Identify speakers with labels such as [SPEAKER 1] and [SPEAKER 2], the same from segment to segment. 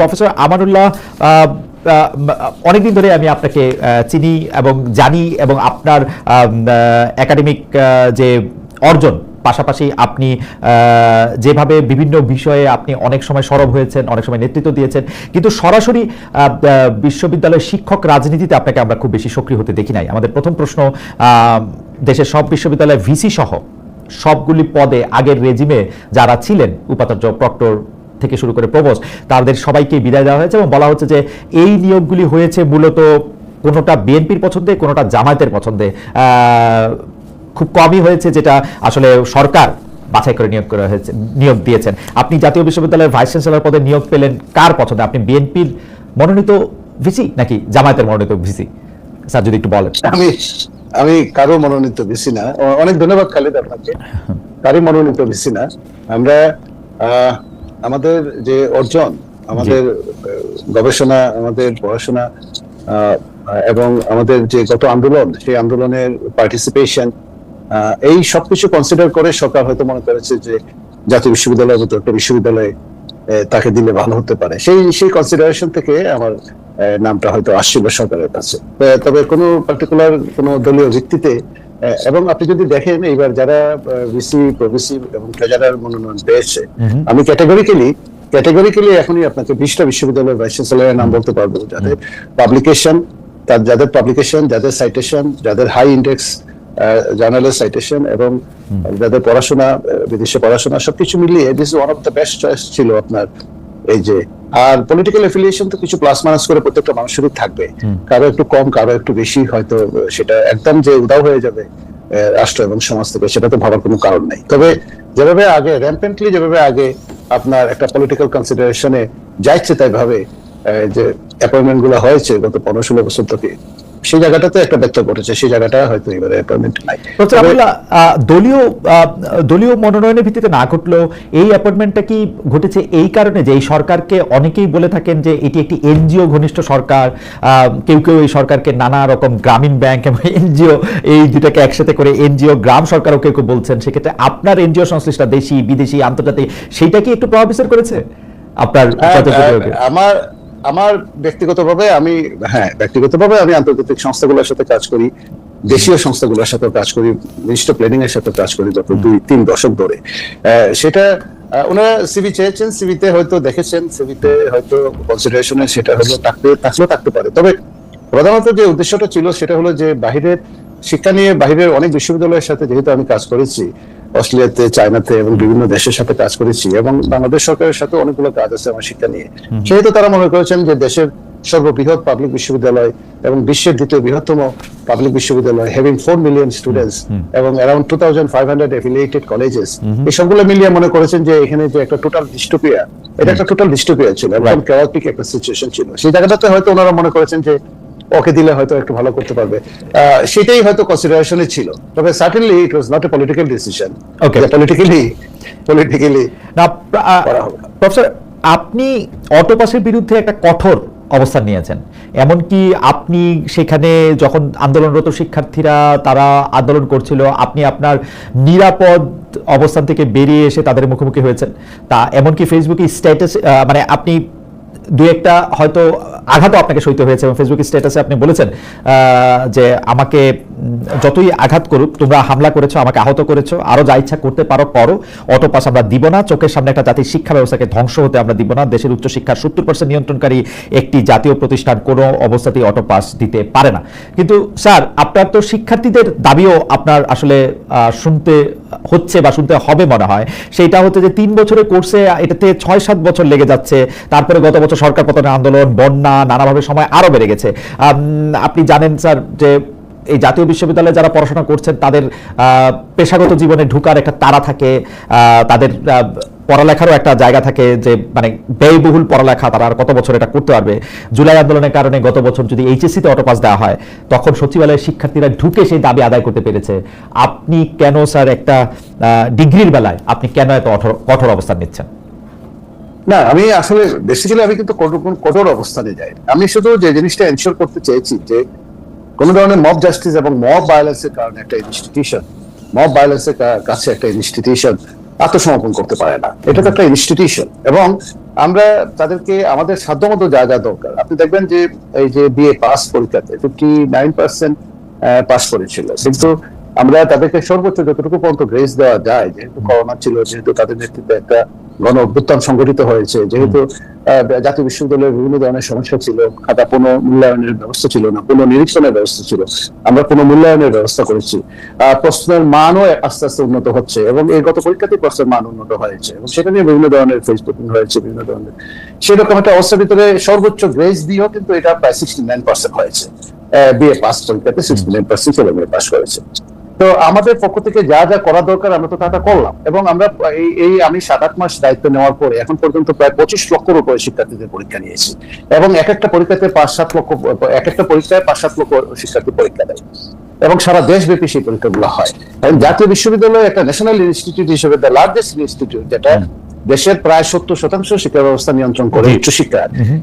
[SPEAKER 1] Professor Amanullah অনেকদিন ধরে আমি আপনাকে চিনি এবং জানি এবং আপনার একাডেমিক যে অর্জন, পাশাপাশি আপনি যেভাবে বিভিন্ন বিষয়ে আপনি অনেক সময় সরব হয়েছেন, অনেক সময় নেতৃত্ব দিয়েছেন, কিন্তু সরাসরি বিশ্ববিদ্যালয়ের শিক্ষক রাজনীতিতে আপনাকে আমরা খুব বেশি সক্রিয় হতে দেখি নাই। আমাদের প্রথম প্রশ্ন দেশের সব বিশ্ববিদ্যালয়ে ভিসি সহ সবগুলি পদে আগের রেজিমে যারা ছিলেন, উপাচার্য প্রক্টর থেকে শুরু করে প্রবোস, তাদের সবাইকে বিদায় দেওয়া হয়েছে এবং বলা হচ্ছে যে এই নিয়োগগুলি হয়েছে মূলত কোনোটা বিএনপির পছন্দে, কোনোটা জামায়াতের পছন্দে। খুব কমই হয়েছে যেটা আসলে সরকার বাছাই করে নিয়োগ করা হয়েছে, নিয়োগ দিয়েছেন। আপনি জাতীয় বিশ্ববিদ্যালয়ের ভাইস চ্যান্সেলর পদে নিয়োগ পেলেন কার পছন্দে? আপনি বিএনপির মনোনীত ভিসি নাকি জামায়াতের মনোনীত ভিসি? স্যার, যদি একটু বলেন।
[SPEAKER 2] আমি আমি কারও মনোনীত বেশি না। অনেক ধন্যবাদ খালিদ আপনাকে। কারও মনোনীত বেশি না। আমরা আমাদের যে অর্জন আমাদের গবেষণা আমাদের পড়াশোনা এবং আমাদের যে গত আন্দোলন সেই আন্দোলনের পার্টিসিপেশন এই সবকিছু কনসিডার করে সরকার হয়তো মনে করেছে যে জাতীয় বিশ্ববিদ্যালয়ের মতো একটা বিশ্ববিদ্যালয়ে তাকে দিলে ভালো হতে পারে। সেই সেই কনসিডারেশন থেকে আমার নামটা হয়তো আসছিল সরকারের কাছে। তবে কোনো পার্টিকুলার কোনো দলীয় ভিত্তিতে এবং আপনি যদি দেখেন এইবার যারা ভিসি প্রভিসি এবং ট্রেজারার মনোনয়ন পেয়েছে আমি ক্যাটাগরিক্যালি ক্যাটাগরিক্যালি এখনই আপনাকে বিশটা বিশ্ববিদ্যালয়ের ভাইস চ্যান্সেলরের নাম বলতে পারব। যাদের পাবলিকেশন তার যাদের পাবলিকেশন যাদের সাইটেশন যাদের হাই ইন্ডেক্স জার্নালের সাইটেশন এবং যাদের পড়াশোনা বিদেশে পড়াশোনা সবকিছু মিলিয়ে this one of the best choice ছিল আপনার এই যে আর পলিটিক্যাল এফিলিয়েশন তো কিছু প্লাস মাইনাস করে প্রত্যেকটা মানুষেরই থাকবে। কারও একটু কম কারও একটু বেশি হয়তো সেটা একদম যে উদাও হয়ে যাবে রাষ্ট্র এবং সমাজ থেকে সেটা তো ভাবার কোনো কারণ নাই। তবে যেভাবে আগে র্যাম্পেন্টলি যেভাবে আগে আপনার একটা পলিটিক্যাল কনসিডারেশনে যাইছে তাই ভাবে যে অ্যাপয়েন্টমেন্টগুলো হয়েছে গত পনেরো ষোলো বছর থেকে সেই জায়গাটাতে একটা ব্যক্ত ঘটেছে সেই জায়গাটা হয়তো এবারে অ্যাপয়েন্টমেন্ট নাই
[SPEAKER 1] দলীয় দলীয় মনোনয়নের ভিত্তিতে না ঘটলেও এই অ্যাপয়েন্টমেন্টটা কি ঘটেছে এই কারণে যে এই সরকারকে অনেকেই বলে থাকেন যে এটি একটি এনজিও ঘনিষ্ঠ সরকার কেউ কেউ এই সরকারকে নানা রকম গ্রামীণ ব্যাংক এবং এনজিও এই দুটাকে একসাথে করে এনজিও গ্রাম সরকারও কেউ কেউ বলছেন সেক্ষেত্রে আপনার এনজিও সংশ্লিষ্ট দেশি বিদেশি আন্তর্জাতিক সেইটা কি একটু প্রভাব বিস্তার করেছে আপনার
[SPEAKER 2] হ্যাঁ? আমার আমার ব্যক্তিগতভাবে আমি হ্যাঁ ব্যক্তিগতভাবে আমি আন্তর্জাতিক সংস্থাগুলোর সাথে কাজ করি দেশীয় সংস্থাগুলোর সাথে কাজ করি মিনিস্ট প্ল্যানিং এর সাথে কাজ করি গত দুই তিন দশক ধরে। সেটা ওনারা সিভি চেয়েছেন সিভিতে হয়তো দেখেছেন সিভিতে হয়তো কনসিডারেশনে সেটা হলো থাকতে থাকলেও থাকতে পারে। তবে প্রধানত যে উদ্দেশ্যটা ছিল সেটা হলো যে বাহিরের শিক্ষা নিয়ে বাহিরের অনেক বিশ্ববিদ্যালয়ের সাথে যেহেতু আমি কাজ করেছি অস্ট্রেলিয়াতে চায়নাতে এবং বিভিন্ন দেশের সাথে কাজ করেছি এবং বাংলাদেশ সরকারের সাথে অনেকগুলো কাজ আছে আমার শিক্ষা নিয়ে। সেহেতু তারা মনে করেছেন যে দেশের সর্ববৃহৎ পাবলিক বিশ্ববিদ্যালয় এবং বিশ্বের দ্বিতীয় বৃহত্তম পাবলিক বিশ্ববিদ্যালয় হ্যাভিং ফোর মিলিয়ন স্টুডেন্টস এবং around two thousand five hundred affiliated colleges এই সবগুলো মিলিয়ে মনে করেছেন যে এখানে যে একটা টোটাল ডিস্টোপিয়া এটা একটা টোটাল ডিস্টোপিয়া ছিল একদম chaotic একটা সিচুয়েশন ছিল। সেই জায়গাটাতে হয়তো ওনারা মনে করেছেন যে ওকে দিলে হয়তো একটু ভালো করতে পারবে। সেটাই হয়তো কনসিডারেশনে ছিল। তবে certainly it was not a political decision
[SPEAKER 1] Okay.
[SPEAKER 2] Politically politically
[SPEAKER 1] না। প্রফেসর আপনি অটোপাসের বিরুদ্ধে একটা কঠোর অবস্থান নিয়েছেন। এমনকি আপনি সেখানে যখন আন্দোলনরত শিক্ষার্থীরা তারা আন্দোলন করছিল আপনি আপনার নিরাপদ অবস্থান থেকে বেরিয়ে এসে তাদের মুখোমুখি হয়েছেন। তা এমনকি ফেসবুকে স্ট্যাটাস মানে আপনি দু একটা হয়তো আঘাতও আপনাকে সইতে হয়েছে এবং ফেসবুক স্ট্যাটাসে আপনি বলেছেন যে আমাকে যতই আঘাত করুক, তোমরা হামলা করেছ, আমাকে আহত করেছ, আরও যা ইচ্ছা করতে পারো, করো। অটোপাস আমরা দিব না, চোখের সামনে একটা জাতির শিক্ষা ব্যবস্থাকে ধ্বংস হতে আমরা দিব না। দেশের উচ্চশিক্ষার সত্তর পার্সেন্ট নিয়ন্ত্রণকারী একটি জাতীয় প্রতিষ্ঠান কোনো অবস্থাতেই অটোপাস দিতে পারে না। কিন্তু, স্যার, আপনার তো শিক্ষার্থীদের দাবিও আপনার আসলে শুনতে হচ্ছে বা শুনতে হবে মনে হয়। সেইটা হচ্ছে যে তিন বছরের কোর্সে এটাতে ছয় সাত বছর লেগে যাচ্ছে। তারপরে গত বছর সরকার পতনের আন্দোলন, বন্যা, নানাভাবে সময় আরও বেড়ে গেছে। আপনি জানেন স্যার যে এই জাতীয় বিশ্ববিদ্যালয়ে যারা পড়াশোনা করছেন, তাদের পেশাগত জীবনে ঢুকার একটা তারা থাকে। তাদের পড়ালেখারও একটা জায়গা থাকে যে মানে ব্যয়বহুল পড়ালেখা তারা আর কত বছর এটা করতে পারবে। জুলাই আন্দোলনের কারণে গত বছর যদি এইচএসসিতে অটোপাস দেওয়া হয়, তখন সচিবালয়ের শিক্ষার্থীরা ঢুকে সেই দাবি আদায় করতে পেরেছে। আপনি কেন স্যার একটা ডিগ্রির বেলায় আপনি কেন এত কঠোর- অবস্থান নিচ্ছেন?
[SPEAKER 2] না, আমি আসলে বেসিক্যালি আমি কিন্তু কঠোর অবস্থানে যাই আমি শুধু যে জিনিসটা এনশিওর করতে চেয়েছি যে, কোন ধরনের মব জাস্টিস এবং মব ভায়োলেন্সের কারণে একটা ইনস্টিটিউশন মব ভায়োলেন্সের কাছে একটা ইনস্টিটিউশন আত্মসমর্পণ করতে পারে না। এটা তো একটা ইনস্টিটিউশন এবং আমরা তাদেরকে, আমাদের সাধ্যমতো যা যা দরকার। আপনি দেখবেন যে, এই যে বিএ পাস পরীক্ষাতে ফিফটি নাইন পার্সেন্ট পাস করেছিল। কিন্তু আমরা তাদেরকে সর্বোচ্চ যতটুকু পর্যন্ত গ্রেস দেওয়া যায়, যেহেতু করোনা ছিল, যেহেতু তাদের নেতৃত্বে একটা গণ অভ্যুত্থান সংগঠিত হয়েছে। যেহেতু জাতীয় বিশ্ববিদ্যালয়ের বিভিন্ন ধরনের সমস্যা ছিল খাতা পুনঃ মূল্যায়নের ব্যবস্থা ছিল না পুনঃ নিরীক্ষণের ব্যবস্থা ছিল আমরা পুনঃ মূল্যায়নের ব্যবস্থা করেছি। প্রশ্নের মানও আস্তে আস্তে উন্নত হচ্ছে এবং এই গত পরীক্ষাতে প্রশ্নের মান উন্নত হয়েছে এবং সেটা নিয়ে বিভিন্ন ধরনের ফেসবুকিং হয়েছে বিভিন্ন ধরনের। সেরকম একটা অবস্থার ভিতরে সর্বোচ্চ গ্রেস দিয়েও কিন্তু এটা প্রায় সিক্সটি নাইন পার্সেন্ট হয়েছে। বিএ পাস পরীক্ষাতে সিক্সটি নাইন পার্সেন্ট ছেলে মেয়ে পাস করেছে। তো আমাদের পক্ষ থেকে যা যা করা দরকার আমরা তো তাটা করলাম। এবং আমরা এই আমি সাত আট মাস দায়িত্ব নেওয়ার পরে এখন পর্যন্ত প্রায় পঁচিশ লক্ষের উপরে শিক্ষার্থীদের পরীক্ষা নিয়েছি। এবং এক একটা পরীক্ষাতে পাঁচ সাত লক্ষ, এক একটা পরীক্ষায় পাঁচ সাত লক্ষ শিক্ষার্থী পরীক্ষা দেয়। এবং সারা দেশ দেশব্যাপী সেই পরীক্ষাগুলো হয়। জাতীয় বিশ্ববিদ্যালয় একটা ন্যাশনাল ইনস্টিটিউট হিসেবে দ্য লার্জেস্ট ইনস্টিটিউট যেটা দেশের প্রায় সত্তর শতাংশ শিক্ষা ব্যবস্থা নিয়ন্ত্রণ করে। উচ্চশিক্ষা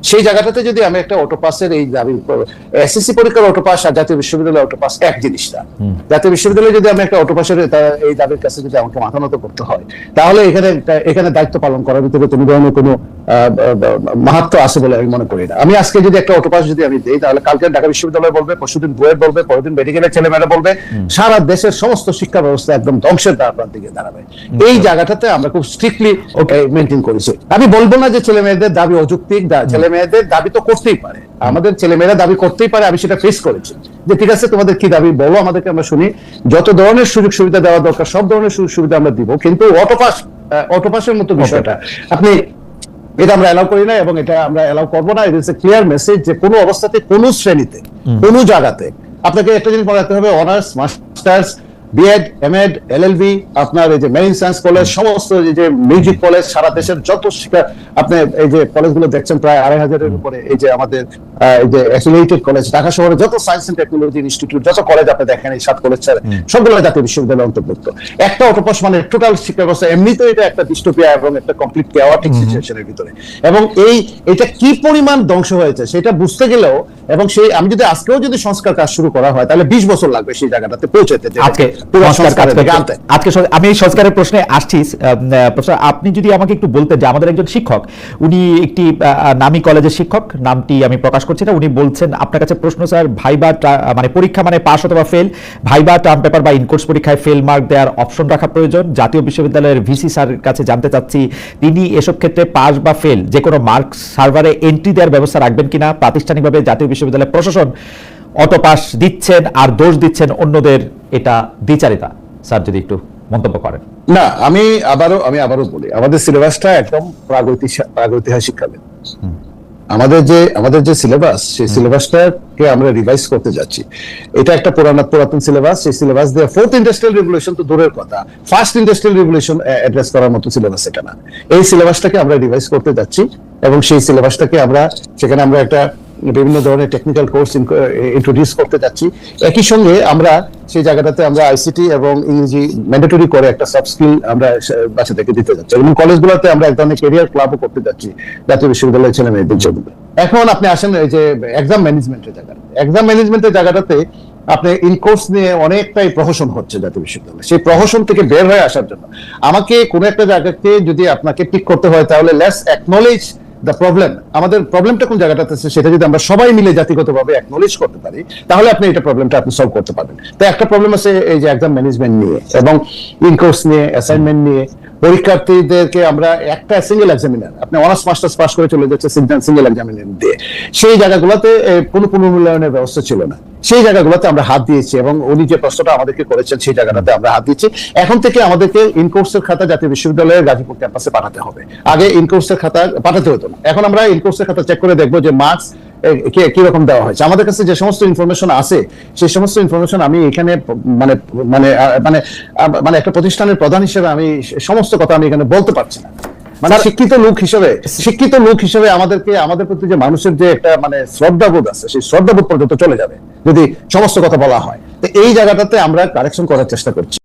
[SPEAKER 2] সেই জায়গাটাতে যদি আমি একটা অটোপাসের এই দাবি এসএসসি পরীক্ষার অটোপাস আর জাতীয় বিশ্ববিদ্যালয় অটোপাস এক জিনিসটা। জাতীয় বিশ্ববিদ্যালয়ে যদি আমি একটা অটোপাসের এই দাবির কাছে যদি আমাকে মাথা নত করতে হয় তাহলে এখানে এখানে দায়িত্ব পালন করার ভিতরে কোনো ধরনের কোনো মাহাত্ম আছে বলে আমি মনে করি না। আমি আজকে যদি একটা অটোপাস যদি আমি দিই তাহলে কালকে ঢাকা বিশ্ববিদ্যালয় বলবে পরশুদিন বুয়েট বলবে পরদিন মেডিকেলের ছেলেমেয়েরা বলবে সারা দেশের সমস্ত শিক্ষা ব্যবস্থা একদম ধ্বংসের দ্বার প্রান্তে গিয়ে দাঁড়াবে। এই জায়গাটাতে আমরা খুব স্ট্রিক্টলি মেনটেন করেছি। আমি বলব না যে ছেলে মেয়েদের দাবি অযৌক্তিক ছেলে মেয়েদের দাবি তো করতেই পারে। আমাদের ছেলে মেয়েরা দাবি করতেই পারে আমি সেটা ফেস করেছি। যে ঠিক আছে তোমাদের কি দাবি বলো আমাদেরকে আমরা শুনি। যত ধরনের সুযোগ সুবিধা দেওয়া দরকার সব ধরনের সুযোগ সুবিধা আমরা দিব। কিন্তু অটোপাস অটোপাসের মতো বিষয়টা আপনি এটা আমরা এলাও করি না এবং এটা আমরা এলাও করব না। ইট ইস এ ক্লিয়ার মেসেজ যে কোনো অবস্থাতে কোনো শ্রেণীতে কোনো জায়গাতে আপনাকে একটা জিনিস মনে রাখতে হবে honours masters BEd MEd LLB আপনার এই যে মেরিন সায়েন্স কলেজ সমস্ত এই যে মিউজিক কলেজ সারা দেশের যত শিক্ষা আপনি এই যে কলেজগুলো দেখছেন প্রায় আড়াই হাজারের উপরে এই যে আমাদের এই যে অ্যাফিলিয়েটেড কলেজ ঢাকা শহরে যত সায়েন্স এন্ড টেকনোলজি ইনস্টিটিউট যত কলেজ আপনি দেখেন এই সাত কলেজ ছাড়া সবগুলো জাতীয় বিশ্ববিদ্যালয় অন্তর্ভুক্ত। একটা অটোপাস মানে টোটাল শিক্ষা ব্যবস্থা এমনিতেও এটা একটা ডিস্টোপিয়া এবং একটা কমপ্লিট কেওয়াটিক সিচুয়েশনের ভিতরে। এবং এই এটা কি পরিমাণ ধ্বংস হয়েছে সেটা বুঝতে গেলেও এবং সেই আমি যদি আজকেও যদি সংস্কার কাজ শুরু করা হয় তাহলে বিশ বছর লাগবে সেই জায়গাটাতে পৌঁছাতে
[SPEAKER 1] আজকে আজকে আমি এই সংস্কারের প্রশ্নে আসছি প্রফেসর আপনি যদি আমাকে একটু বলতেন যে আমাদের একজন শিক্ষক উনি একটি নামী কলেজের শিক্ষক নামটি আমি প্রকাশ করছি না উনি বলছেন আপনার কাছে প্রশ্ন স্যার ভাইবা মানে পরীক্ষা মানে পাস অথবা ফেল ভাইবা টার্ম পেপার বা ইনকোর্স পরীক্ষায় ফেল মার্ক দেওয়ার অপশন রাখা প্রয়োজন। জাতীয় বিশ্ববিদ্যালয়ের ভিসি স্যার কাছে জানতে চাচ্ছি তিনি এসব ক্ষেত্রে পাস বা ফেল যে কোনো মার্ক সার্ভারে এন্ট্রি দেওয়ার ব্যবস্থা রাখবেন কিনা প্রাতিষ্ঠানিকভাবে জাতীয় বিশ্ববিদ্যালয় প্রশাসন অটোপাস দিচ্ছেন আর দোষ দিচ্ছেন অন্যদের এটা দ্বিচারিতা স্যার যদি একটু মন্তব্য করেন।
[SPEAKER 2] না আমি আবারও আমি আবারও বলি আমাদের সিলেবাসটা একদম প্রাগৈতিহাসিক প্রাগৈতিহাসিক কালে। আমাদের যে আমাদের যে সিলেবাস সেই সিলেবাসটাকে আমরা রিভাইজ করতে যাচ্ছি। এটা একটা পুরানো পুরাতন সিলেবাস সেই সিলেবাস দিয়ে ফোর্থ ইন্ডাস্ট্রিয়াল রেভলিউশন তো দূরের কথা। ফার্স্ট ইন্ডাস্ট্রিয়াল রেভলিউশন অ্যাড্রেস করার মতো সিলেবাস এটা না। এই সিলেবাসটাকে আমরা রিভাইজ করতে যাচ্ছি এবং সেই সিলেবাসটাকে আমরা সেখানে আমরা একটা বিভিন্ন ধরনের টেকনিক্যাল কোর্স ইন্ট্রোডিউস করতে যাচ্ছি। একই সঙ্গে আমরা সেই জায়গাটাতে আমরা আইসিটি এবং ইংরেজি ম্যান্ডেটরি করে একটা সফট স্কিল আমরা বাচ্চাদেরকে দিতে যাচ্ছি। এবং কলেজগুলোতে আমরা এক ধরনের কেরিয়ার ক্লাবও করতে যাচ্ছি জাতীয় বিশ্ববিদ্যালয়ের ছেলে মেয়েদের জন্য। এখন আপনি আসেন এই যে এক্সাম ম্যানেজমেন্টের জায়গাটা। এক্সাম ম্যানেজমেন্টের জায়গাটাতে আপনি ইন কোর্স নিয়ে অনেকটাই প্রহসন হচ্ছে জাতীয় বিশ্ববিদ্যালয়ে। সেই প্রহসন থেকে বের হয়ে আসার জন্য। আমাকে কোন একটা জায়গাতে যদি আপনাকে পিক করতে হয়, তাহলে লেস অ্যাকনোলেজ দ্য প্রবলেম আমাদের প্রবলেমটা কোন জায়গাটা আছে সেটা যদি আমরা সবাই মিলে জাতিগতভাবে অ্যাকনোলেজ করতে পারি, তাহলে আপনি এটা প্রবলেমটা আপনি সলভ করতে পারবেন। তো একটা প্রবলেম আছে এই যে একদম ম্যানেজমেন্ট নিয়ে এবং ইনকোর্স নিয়ে অ্যাসাইনমেন্ট নিয়ে পরীক্ষার্থীদেরকে আমরা একটা সিঙ্গেল এক্সামিনার আপনি অনার্স মাস্টার্স পাস করে চলে যাচ্ছে সিঙ্গেল এক্সামিনার দিয়ে। সেই জায়গাগুলোতে কোনো পুনর্মূল্যায়নের ব্যবস্থা ছিল না। সেই জায়গাগুলোতে আমরা হাত দিয়েছি এবং উনি যে প্রশ্নটা আমাদেরকে করেছেন, সেই জায়গাটাতে আমরা হাত দিয়েছি। এখন থেকে আমাদেরকে ইনকোর্সের খাতা জাতীয় বিশ্ববিদ্যালয়ের গাজীপুর ক্যাম্পাসে পাঠাতে হবে। আগে ইনকোর্সের খাতা পাঠাতে হতো না। এখন আমরা ইনকোর্সের খাতা চেক করে দেখব যে মার্কস কি রকম দেওয়া হয়েছে? আমাদের কাছে যে সমস্ত ইনফরমেশন আছে সেই সমস্ত ইনফরমেশন আমি এখানে মানে মানে মানে মানে একটা প্রতিষ্ঠানের প্রধান হিসেবে আমি সমস্ত কথা আমি এখানে বলতে পারছি না। মানে শিক্ষিত লোক হিসেবে শিক্ষিত লোক হিসেবে আমাদেরকে আমাদের প্রতি যে মানুষের যে একটা মানে শ্রদ্ধাবোধ আছে সেই শ্রদ্ধাবোধ পর্যন্ত চলে যাবে যদি সমস্ত কথা বলা হয়। তো এই জায়গাটাতে আমরা কারেকশন করার চেষ্টা করছি।